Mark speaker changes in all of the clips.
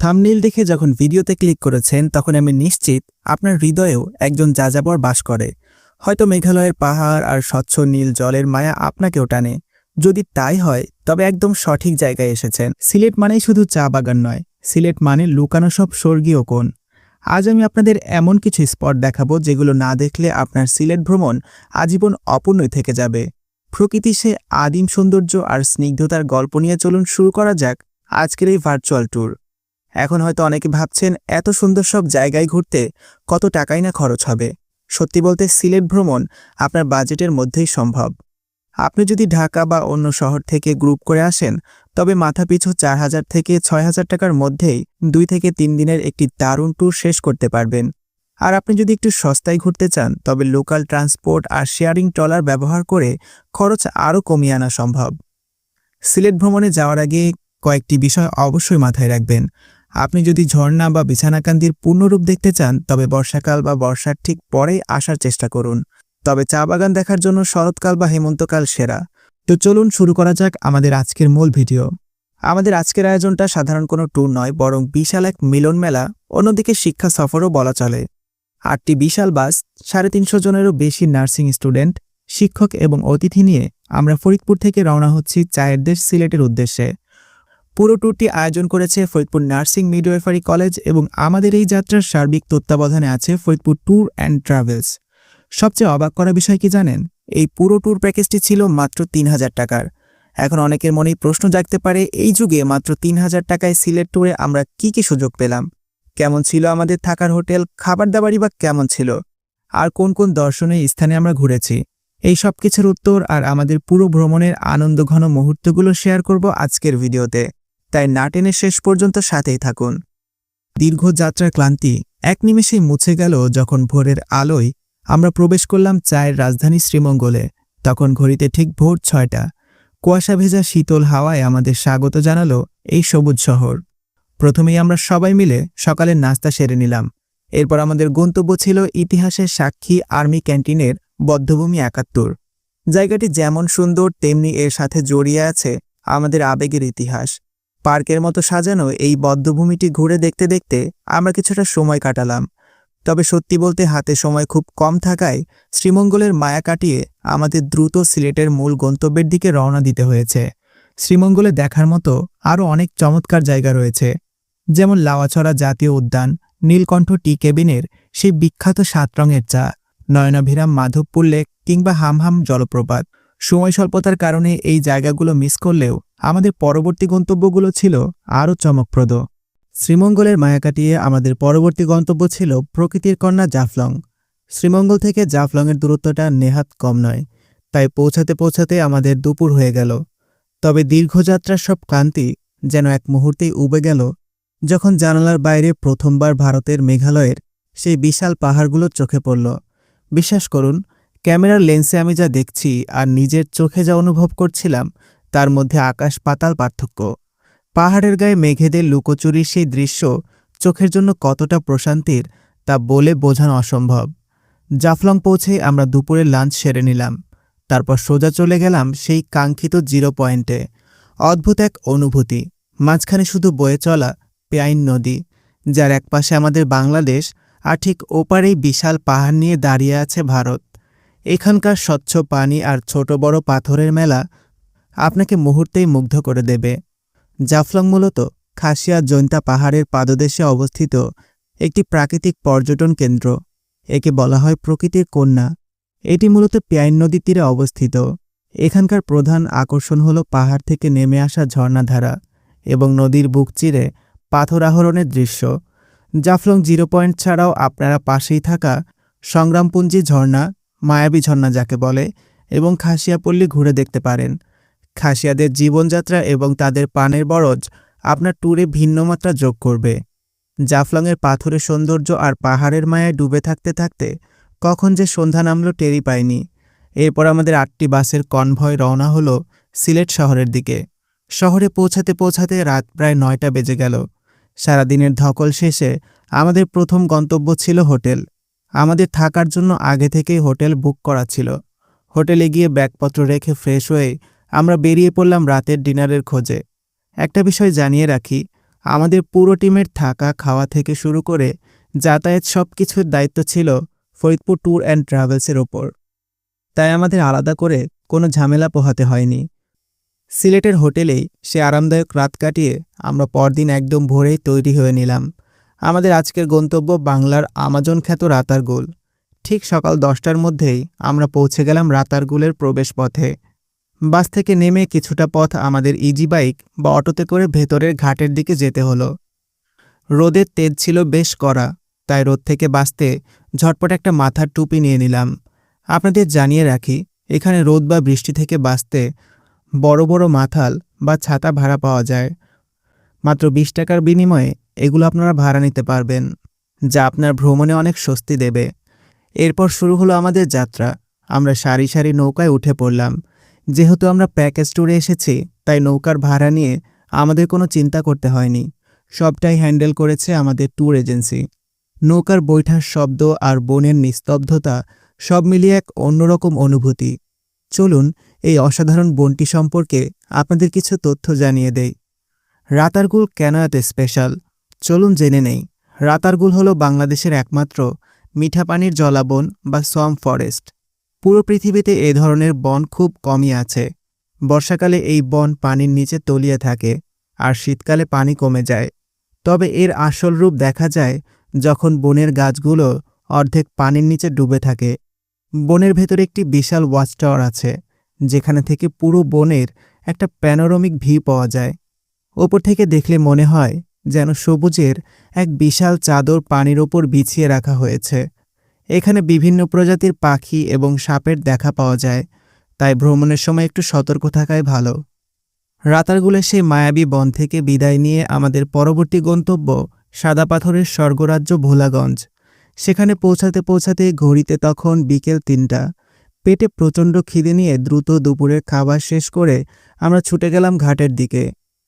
Speaker 1: থামনীল দেখে যখন ভিডিওতে ক্লিক করেছেন, তখন আমি নিশ্চিত আপনার হৃদয়েও একজন যাযাবর বাস করে। হয়তো মেঘালয়ের পাহাড় আর স্বচ্ছ নীল জলের মায়া আপনাকেও টানে। যদি তাই হয়, তবে একদম সঠিক জায়গায় এসেছেন। সিলেট মানেই শুধু চা বাগান নয়। সিলেট মানে লুকানো সব স্বর্গীয় কোণ। আজ আমি আপনাদের এমন কিছু স্পট দেখাবো যেগুলো না দেখলে আপনার সিলেট ভ্রমণ আজীবন অপূর্ণই থেকে যাবে। প্রকৃতি সে আদিম সৌন্দর্য আর স্নিগ্ধতার গল্প নিয়ে চলুন শুরু করা যাক আজকের এই ভার্চুয়াল ট্যুর এখন হয়তো অনেকে ভাবছেন, এত সুন্দর সব জায়গায় ঘুরতে কত টাকাই না খরচ হবে। সত্যি বলতে সিলেট ভ্রমণ আপনার বাজেটের মধ্যেই সম্ভব। আপনি যদি ঢাকা বা অন্য শহর থেকে গ্রুপ করে আসেন, তবে মাথাপিছু চার হাজার থেকে ছয় হাজার টাকার মধ্যেই দুই থেকে তিন দিনের একটি দারুণ ট্যুর শেষ করতে পারবেন। আর আপনি যদি একটু সস্তায় ঘুরতে চান, তবে লোকাল ট্রান্সপোর্ট আর শেয়ারিং ট্রলার ব্যবহার করে খরচ আরও কমিয়ে আনা সম্ভব। সিলেট ভ্রমণে যাওয়ার আগে কয়েকটি বিষয় অবশ্যই মাথায় রাখবেন। আপনি যদি ঝর্ণা বা বিছানাকান্দির পূর্ণরূপ দেখতে চান, তবে বর্ষাকাল বা বর্ষার ঠিক পরেই আসার চেষ্টা করুন। তবে চা বাগান দেখার জন্য শরৎকাল বা হেমন্তকাল সেরা। তো চলুন শুরু করা যাক আমাদের আজকের মূল ভিডিও। আমাদের আজকের আয়োজনটা সাধারণ কোনো ট্যুর নয়, বরং বিশাল এক মিলন মেলা, অন্যদিকে শিক্ষা সফরও বলা চলে। আটটি বিশাল বাস, সাড়ে তিনশো জনেরও বেশি নার্সিং স্টুডেন্ট, শিক্ষক এবং অতিথি নিয়ে আমরা ফরিদপুর থেকে রওনা হচ্ছি চায়ের দেশ সিলেটের উদ্দেশ্যে। পুরো ট্যুরটি আয়োজন করেছে ফরিদপুর নার্সিং মিডওয়েফারি কলেজ এবং আমাদের এই যাত্রার সার্বিক তত্ত্বাবধানে আছে ফরিদপুর ট্যুর অ্যান্ড ট্রাভেলস। সবচেয়ে অবাক করা বিষয় কি জানেন? এই পুরো ট্যুর প্যাকেজটি ছিল মাত্র তিন হাজার টাকার। এখন অনেকের মনেই প্রশ্ন জাগতে পারে, এই যুগে মাত্র তিন হাজার টাকায় সিলেট ট্যুরে আমরা কি কি সুযোগ পেলাম? কেমন ছিল আমাদের থাকার হোটেল খাবার দাবারই বা কেমন ছিল? আর কোন কোন দর্শনীয় স্থানে আমরা ঘুরেছি? এই সব কিছুর উত্তর আর আমাদের পুরো ভ্রমণের আনন্দঘন মুহূর্তগুলো শেয়ার করব আজকের ভিডিওতে। তাই না টেনে শেষ পর্যন্ত সাথেই থাকুন। দীর্ঘ যাত্রার ক্লান্তি এক নিমেষেই মুছে গেল যখন ভোরের আলোয় আমরা প্রবেশ করলাম চায়ের রাজধানী শ্রীমঙ্গলে। তখন ঘড়িতে ঠিক ভোর ছয়টা। কুয়াশা ভেজা শীতল হাওয়ায় আমাদের স্বাগত জানালো এই সবুজ শহর। প্রথমেই আমরা সবাই মিলে সকালের নাস্তা সেরে নিলাম। এরপর আমাদের গন্তব্য ছিল ইতিহাসের সাক্ষী আর্মি ক্যান্টিনের বদ্ধভূমি একাত্তর। জায়গাটি যেমন সুন্দর, তেমনি এর সাথে জড়িয়ে আছে আমাদের আবেগের ইতিহাস। পার্কের মতো সাজানো এই বদ্ধভূমিটি ঘুরে দেখতে দেখতে আমরা কিছুটা সময় কাটালাম। তবে সত্যি বলতে হাতে সময় খুব কম থাকায় শ্রীমঙ্গলের মায়া কাটিয়ে আমাদের দ্রুত সিলেটের মূল গন্তব্যের দিকে রওনা দিতে হয়েছে। শ্রীমঙ্গলে দেখার মতো আরও অনেক চমৎকার জায়গা রয়েছে, যেমন লাওয়াছড়া জাতীয় উদ্যান, নীলকণ্ঠ টি কেবিনের সেই বিখ্যাত সাত রঙের চা, নয়নাভিরাম মাধবপুর লেক কিংবা হামহাম জলপ্রপাত। সময় স্বল্পতার কারণে এই জায়গাগুলো মিস করলেও আমাদের পরবর্তী গন্তব্যগুলো ছিল আরও চমকপ্রদ। শ্রীমঙ্গলের মায়া কাটিয়ে আমাদের পরবর্তী গন্তব্য ছিল প্রকৃতির কন্যা জাফলং। শ্রীমঙ্গল থেকে জাফলংয়ের দূরত্বটা নেহাত কম নয়, তাই পৌঁছাতে পৌঁছাতে আমাদের দুপুর হয়ে গেল। তবে দীর্ঘযাত্রার সব ক্লান্তি যেন এক মুহূর্তেই উবে গেল, যখন জানালার বাইরে প্রথমবার ভারতের মেঘালয়ের সেই বিশাল পাহাড়গুলো চোখে পড়ল। বিশ্বাস করুন ক্যামেরার লেন্সে আমি যা দেখছি আর নিজের চোখে যা অনুভব করছিলাম, তার মধ্যে আকাশ পাতাল পার্থক্য। পাহাড়ের গায়ে মেঘেদের লুকোচুরির সেই দৃশ্য চোখের জন্য কতটা প্রশান্তির তা বলে বোঝানো অসম্ভব। জাফলং পৌঁছে আমরা দুপুরের লাঞ্চ সেরে নিলাম। তারপর সোজা চলে গেলাম সেই কাঙ্ক্ষিত জিরো পয়েন্টে। অদ্ভুত এক অনুভূতি, মাঝখানে শুধু বয়ে চলা পেয়াইন নদী, যার একপাশে আমাদের বাংলাদেশ আর ঠিক ওপারেই বিশাল পাহাড় নিয়ে দাঁড়িয়ে আছে ভারত। এখানকার স্বচ্ছ পানি আর ছোট বড় পাথরের মেলা আপনাকে মুহূর্তেই মুগ্ধ করে দেবে। জাফলং মূলত খাসিয়া জৈন্তা পাহাড়ের পাদদেশে অবস্থিত একটি প্রাকৃতিক পর্যটন কেন্দ্র। একে বলা হয় প্রকৃতির কন্যা। এটি মূলত পেয়াইন নদীর তীরে অবস্থিত। এখানকার প্রধান আকর্ষণ হল পাহাড় থেকে নেমে আসা ঝর্ণাধারা এবং নদীর বুক চিরে পাথর আহরণের দৃশ্য। জাফলং জিরো পয়েন্ট ছাড়াও আপনারা পাশেই থাকা সংগ্রামপুঞ্জি ঝর্ণা মায়াবী ঝর্ণা যাকে বলে এবং খাসিয়াপল্লী ঘুরে দেখতে পারেন। খাসিয়াদের জীবনযাত্রা এবং তাদের পানের বরজ আপনার ট্যুরে ভিন্নমাত্রা যোগ করবে। জাফলংয়ের পাথরের সৌন্দর্য আর পাহাড়ের মায়ায় ডুবে থাকতে থাকতে কখন যে সন্ধ্যা নামলো টেরি পায়নি এরপর আমাদের আটটি বাসের কনভয় রওনা হলো সিলেট শহরের দিকে। শহরে পৌঁছাতে পৌঁছাতে রাত প্রায় নয়টা বেজে গেল। সারাদিনের ধকল শেষে আমাদের প্রথম গন্তব্য ছিল হোটেল। আমাদের থাকার জন্য আগে থেকেই হোটেল বুক করা ছিল। হোটেলে গিয়ে ব্যাগপত্র রেখে ফ্রেশ হয়ে আমরা বেরিয়ে পড়লাম রাতের ডিনারের খোঁজে। একটা বিষয় জানিয়ে রাখি, আমাদের পুরো টিমের থাকা খাওয়া থেকে শুরু করে যাতায়াত সব কিছুর দায়িত্ব ছিল ফরিদপুর ট্যুর অ্যান্ড ট্রাভেলসের ওপর। তাই আমাদের আলাদা করে কোনো ঝামেলা পোহাতে হয়নি। সিলেটের হোটেলেই সে আরামদায়ক রাত কাটিয়ে আমরা পরদিন একদম ভোরেই তৈরি হয়ে নিলাম। আমাদের আজকের গন্তব্য বাংলার আমাজন খ্যাত রাতারগুল ঠিক সকাল দশটার মধ্যেই আমরা পৌঁছে গেলাম রাতারগুলের প্রবেশপথে। বাস থেকে নেমে কিছুটা পথ আমাদের ইজি বাইক বা অটোতে করে ভেতরের ঘাটের দিকে যেতে হলো। রোদের তেজ ছিল বেশ কড়া, তাই রোদ থেকে বাঁচতে ঝটপট একটা মাথার টুপি নিয়ে নিলাম। আপনাদের জানিয়ে রাখি, এখানে রোদ বা বৃষ্টি থেকে বাঁচতে বড় বড় মাথাল বা ছাতা ভাড়া পাওয়া যায়। মাত্র বিশ টাকার বিনিময়ে এগুলো আপনারা ভাড়া নিতে পারবেন, যা আপনার ভ্রমণে অনেক স্বস্তি দেবে। এরপর শুরু হলো আমাদের যাত্রা। আমরা সারি সারি নৌকায় উঠে পড়লাম। যেহেতু আমরা প্যাকেজ ট্যুরে এসেছি, তাই নৌকার ভাড়া নিয়ে আমাদের কোনো চিন্তা করতে হয়নি। সবটাই হ্যান্ডেল করেছে আমাদের ট্যুর এজেন্সি। নৌকার বৈঠার শব্দ আর বনের নিস্তব্ধতা সব মিলিয়ে এক অন্যরকম অনুভূতি। চলুন, এই অসাধারণ বনটি সম্পর্কে আপনাদের কিছু তথ্য জানিয়ে দেই। রাতারগুল এত স্পেশাল। চলুন জেনে নেই। রাতারগুল হল বাংলাদেশের একমাত্র মিঠা পানির জলাবন বা সোয়াম ফরেস্ট। পুরো পৃথিবীতে এ ধরনের বন খুব কমই আছে। বর্ষাকালে এই বন পানির নিচে তলিয়ে থাকে আর শীতকালে পানি কমে যায়। তবে এর আসল রূপ দেখা যায় যখন বনের গাছগুলো অর্ধেক পানির নিচে ডুবে থাকে। বনের ভেতরে একটি বিশাল ওয়াচ টাওয়ার আছে, যেখানে থেকে পুরো বনের একটা প্যানোরমিক ভিউ পাওয়া যায়। ওপর থেকে দেখলে মনে হয় যেন সবুজের এক বিশাল চাদর পানির ওপর বিছিয়ে রাখা হয়েছে। এখানে বিভিন্ন প্রজাতির পাখি এবং সাপের দেখা পাওয়া যায়, তাই ভ্রমণের সময় একটু সতর্ক থাকাই ভালো। রাতারগুলের সেই মায়াবী বন থেকে বিদায় নিয়ে আমাদের পরবর্তী গন্তব্য সাদা পাথরের স্বর্গরাজ্য ভোলাগঞ্জ। সেখানে পৌঁছাতে পৌঁছাতে ঘড়িতে তখন বিকেল তিনটা। পেটে প্রচণ্ড খিদে নিয়ে দ্রুত দুপুরের খাবার শেষ করে আমরা ছুটে গেলাম ঘাটের দিকে।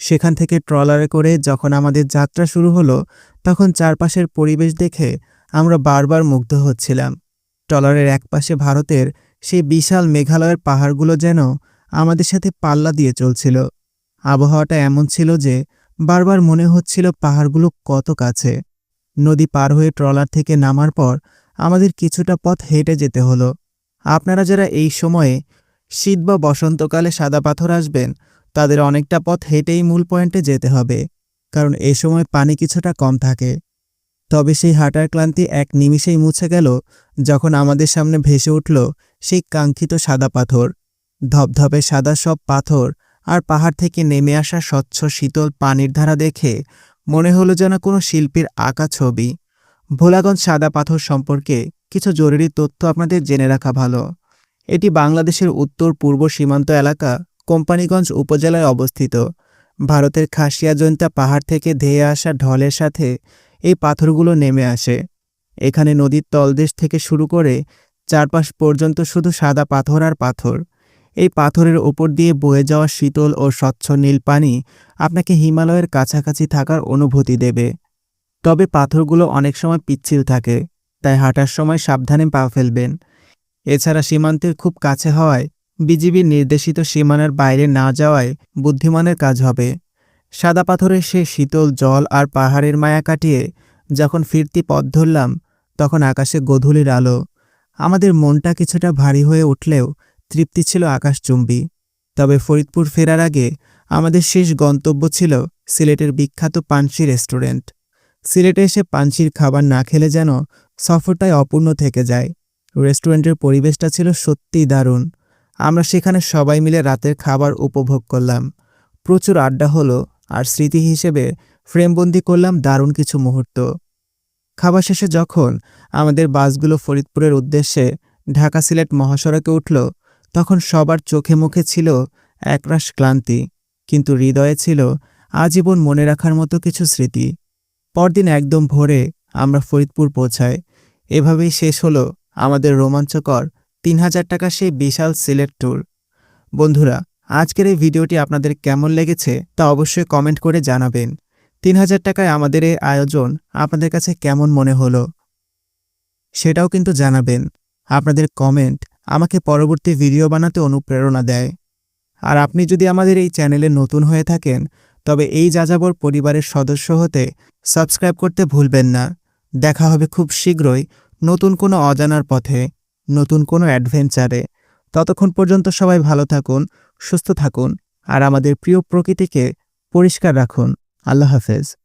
Speaker 1: সেখান থেকে ট্রলারে করে যখন আমাদের যাত্রা শুরু হলো, তখন চারপাশের পরিবেশ দেখে আমরা বারবার মুগ্ধ হচ্ছিলাম। ট্রলারের একপাশে ভারতের সেই বিশাল মেঘালয়ের পাহাড়গুলো যেন আমাদের সাথে পাল্লা দিয়ে চলছিল। আবহাওয়াটা এমন ছিল যে বারবার মনে হচ্ছিল পাহাড়গুলো কত কাছে। নদী পার হয়ে ট্রলার থেকে নামার পর আমাদের কিছুটা পথ হেঁটে যেতে হলো। আপনারা যারা এই সময়ে শীত বা বসন্তকালে সাদা পাথর আসবেন তাদের অনেকটা পথ হেঁটেই মূল পয়েন্টে যেতে হবে, কারণ এ সময় পানি কিছুটা কম থাকে। তবে সেই হাঁটার ক্লান্তি এক নিমিষেই মুছে গেল যখন আমাদের সামনে ভেসে উঠল সেই কাঙ্ক্ষিত সাদা পাথর। ধপধপে সাদা সব পাথর আর পাহাড় থেকে নেমে আসা স্বচ্ছ শীতল পানির ধারা দেখে মনে হলো যেন কোনো শিল্পীর আঁকা ছবি। ভোলাগঞ্জ সাদা পাথর সম্পর্কে কিছু জরুরি তথ্য আপনাদের জেনে রাখা ভালো। এটি বাংলাদেশের উত্তর পূর্ব সীমান্ত এলাকা কোম্পানিগঞ্জ উপজেলায় অবস্থিত। ভারতের খাসিয়াজন্তা পাহাড় থেকে ধেয়ে আসা ঢলের সাথে এই পাথরগুলো নেমে আসে। এখানে নদীর তলদেশ থেকে শুরু করে চারপাশ পর্যন্ত শুধু সাদা পাথর আর পাথর। এই পাথরের ওপর দিয়ে বয়ে যাওয়া শীতল ও স্বচ্ছ নীল পানি আপনাকে হিমালয়ের কাছাকাছি থাকার অনুভূতি দেবে। তবে পাথরগুলো অনেক সময় পিচ্ছিল থাকে, তাই হাঁটার সময় সাবধানে পা ফেলবেন। এছাড়া সীমান্তের খুব কাছে হওয়ায় বিজিবির নির্দেশিত সীমানার বাইরে না যাওয়ায় বুদ্ধিমানের কাজ হবে। সাদা পাথরের সে শীতল জল আর পাহাড়ের মায়া কাটিয়ে যখন ফিরতি পথ ধরলাম, তখন আকাশে গধূলির আলো। আমাদের মনটা কিছুটা ভারী হয়ে উঠলেও তৃপ্তি ছিল আকাশচুম্বী। তবে ফরিদপুর ফেরার আগে আমাদের শেষ গন্তব্য ছিল সিলেটের বিখ্যাত পানসি রেস্টুরেন্ট। সিলেটে এসে পানসির খাবার না খেলে যেন সফরটাই অপূর্ণ থেকে যায়। রেস্টুরেন্টের পরিবেশটা ছিল সত্যিই দারুণ। আমরা সেখানে সবাই মিলে রাতের খাবার উপভোগ করলাম। প্রচুর আড্ডা হলো, আর স্মৃতি হিসেবে ফ্রেমবন্দি করলাম দারুণ কিছু মুহূর্ত। খাবার শেষে যখন আমাদের বাসগুলো ফরিদপুরের উদ্দেশ্যে ঢাকা সিলেট মহাসড়কে উঠল, তখন সবার চোখে মুখে ছিল একরাশ ক্লান্তি, কিন্তু হৃদয়ে ছিল আজীবন মনে রাখার মতো কিছু স্মৃতি। পরদিন একদম ভোরে আমরা ফরিদপুর পৌঁছাই। এভাবেই শেষ হলো আমাদের রোমাঞ্চকর তিন হাজার টাকা সেই বিশাল সিলেট ট্যুর বন্ধুরা, আজকের এই ভিডিওটি আপনাদের কেমন লেগেছে তা অবশ্যই কমেন্ট করে জানাবেন। তিন হাজার টাকায় আমাদের এই আয়োজন আপনাদের কাছে কেমন মনে হলো সেটাও কিন্তু জানাবেন। আপনাদের কমেন্ট আমাকে পরবর্তী ভিডিও বানাতে অনুপ্রেরণা দেয়। আর আপনি যদি আমাদের এই চ্যানেলে নতুন হয়ে থাকেন, তবে এই যাযাবর পরিবারের সদস্য হতে সাবস্ক্রাইব করতে ভুলবেন না। দেখা হবে খুব শীঘ্রই নতুন কোনো অজানার পথে। নতুন কোনো অ্যাডভেঞ্চারে। ততক্ষণ পর্যন্ত সবাই ভালো থাকুন, সুস্থ থাকুন, আর আমাদের প্রিয় প্রকৃতিকে পরিষ্কার রাখুন। আল্লাহ হাফেজ।